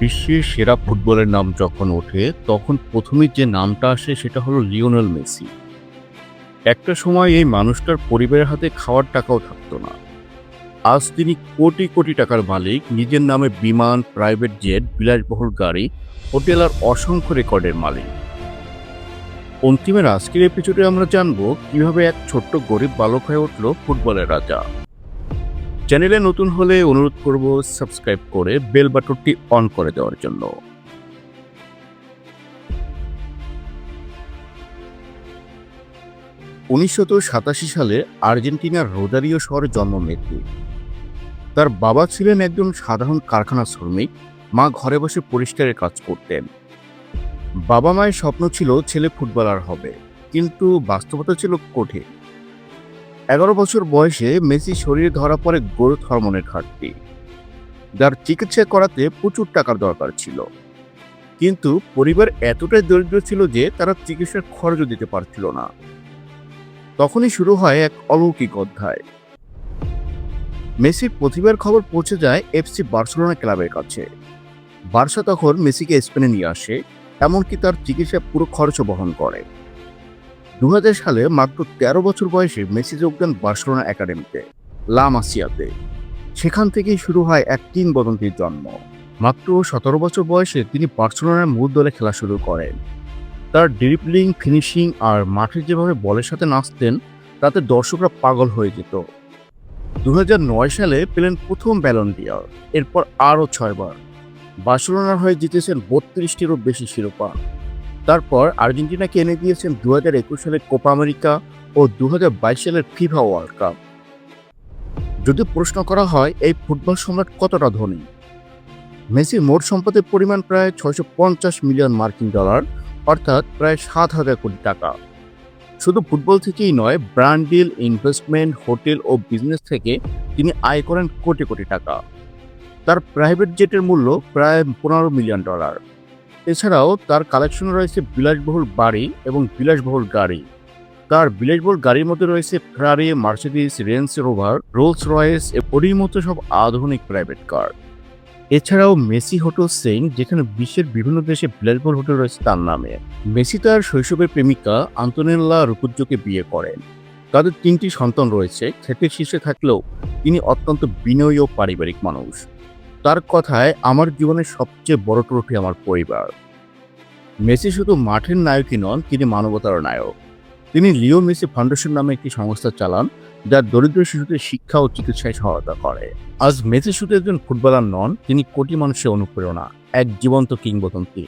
বিশ্বের সেরা ফুটবলের নাম যখন ওঠে, তখন প্রথমে যে নামটা আসে সেটা হলো লিওনেল মেসি। একটা সময় এই মানুষটার পরিবারের হাতে খাওয়ার টাকাও থাকতো না। আজ তিনি কোটি কোটি টাকার মালিক, নিজের নামে বিমান, প্রাইভেট জেট, বিলাসবহুল গাড়ি, হোটেল আর অসংখ্য রেকর্ডের মালিক। অন্তিমের আজকের এপিসোডে আমরা জানব কীভাবে এক ছোট্ট গরিব বালক হয়ে উঠল ফুটবলের রাজা। চ্যানেলে নতুন হলে অনুরোধ করব সাবস্ক্রাইব করে বেল বাটনটি অন করে দেওয়ার জন্য। উনিশশো সাতাশি সালে আর্জেন্টিনার রোদারিও শহরে জন্ম মেসি তার বাবা ছিলেন একজন সাধারণ কারখানা শ্রমিক, মা ঘরে বসে পরিষ্কারের কাজ করতেন। বাবা মায়ের স্বপ্ন ছিল ছেলে ফুটবলার হবে, কিন্তু বাস্তবতা ছিল কঠিন। এগারো বছর বয়সে মেসি শরীরে ধরা পড়ে গ্রোথ হরমোনের ঘাটতি। যার চিকিৎসা করাতে প্রচুর টাকার দরকার ছিল। কিন্তু পরিবার এতটাই দরিদ্র ছিল যে তারা চিকিৎসার খরচও দিতে পারছিল না। তখনই শুরু হয় এক অলৌকিক অধ্যায়। মেসির প্রতিভার খবর পৌঁছে যায় এফসি বার্সেলোনা ক্লাবের কাছে। বার্সা তখন মেসিকে স্পেনে নিয়ে আসে, এমনকি তার চিকিৎসা পুরো খরচও বহন করে। দু হাজার সালে মাত্র তেরো বছর বয়সে মেসি যোগ দেন বার্সেলোনা একাডেমিতে, লা মাসিয়াতে। সেখান থেকেই শুরু হয় এক তিন বদন্তির জন্ম। মাত্র সতেরো বছর বয়সে তিনি বার্সেলোনার মূল দলে খেলা শুরু করেন। তার ড্রিবলিং ফিনিশিং আর মাঠে যেভাবে বলের সাথে নাচতেন, তাতে দর্শকরা পাগল হয়ে যেত। দুই হাজার নয় সালে পেলেন প্রথম ব্যালন ডিয়ার এরপর আরও ছয়বার। বার্সেলোনার হয়ে জিতেছেন বত্রিশটিরও বেশি শিরোপা। তারপর আর্জেন্টিনাকে এনে দিয়েছেন দু হাজার একুশ সালের কোপা আমেরিকা ও দু হাজার বাইশ সালের ফিফা ওয়ার্ল্ড কাপ। যদি প্রশ্ন করা হয়, এই ফুটবল সম্রাট কতটা ধনী? মেসির মোট সম্পদের পরিমাণ প্রায় ছয়শো পঞ্চাশ মিলিয়ন মার্কিন ডলার, অর্থাৎ প্রায় সাত হাজার কোটি টাকা। শুধু ফুটবল থেকেই নয়, ব্র্যান্ড ডিল, ইনভেস্টমেন্ট, হোটেল ও বিজনেস থেকে তিনি আয় করেন কোটি কোটি টাকা। তার প্রাইভেট জেটের মূল্য প্রায় পনেরো মিলিয়ন ডলার। এছাড়াও তার কালেকশনে রয়েছে বিলাসবহুল বাড়ি এবং বিলাসবহুল গাড়ি। তার বিলাসবহুল গাড়ির মধ্যে রয়েছে Ferrari Mercedes Range Rover Rolls Royce এরই মতো সব আধুনিক প্রাইভেট কার এছাড়াও মেসি হোটেল সেইন যেখানে বিশ্বের বিভিন্ন দেশে বিলাসবহুল হোটেল রয়েছে তার নামে। মেসি তার শৈশবের প্রেমিকা আন্তোনেল্লা রুকুজ্জোকে বিয়ে করেন। তাদের তিনটি সন্তান রয়েছে। ক্ষেতের শীর্ষে থাকলেও তিনি অত্যন্ত বিনয়ী ও পারিবারিক মানুষ। তার কথায় আমার জীবনের সবচেয়ে বড় ট্রফি আমার পরিবার। মেসি শুধু মাঠের নায়কই নন, তিনি মানবতার নায়ক। তিনি লিও মেসি ফাউন্ডেশন নামে একটি সংস্থা চালান, যা দরিদ্র শিশুদের শিক্ষা ও চিকিৎসায় সহায়তা করে। আজ মেসি শুধু একজন ফুটবলার নন, তিনি কোটি মানুষের অনুপ্রেরণা, এক জীবন্ত কিংবদন্তি।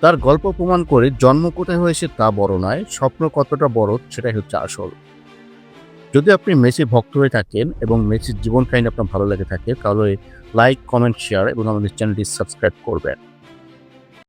তার গল্প প্রমাণ করে জন্ম কোথায় হয়েছে তা বড় নয়, স্বপ্ন কতটা বড় সেটাই হচ্ছে আসল। যদি আপনি মেসি ভক্ত হয়ে থাকেন এবং মেসির জীবন কাহিনী আপনার ভালো লেগে থাকে, তাহলে লাইক কমেন্ট শেয়ার এবং আমাদের চ্যানেলটি সাবস্ক্রাইব করবেন।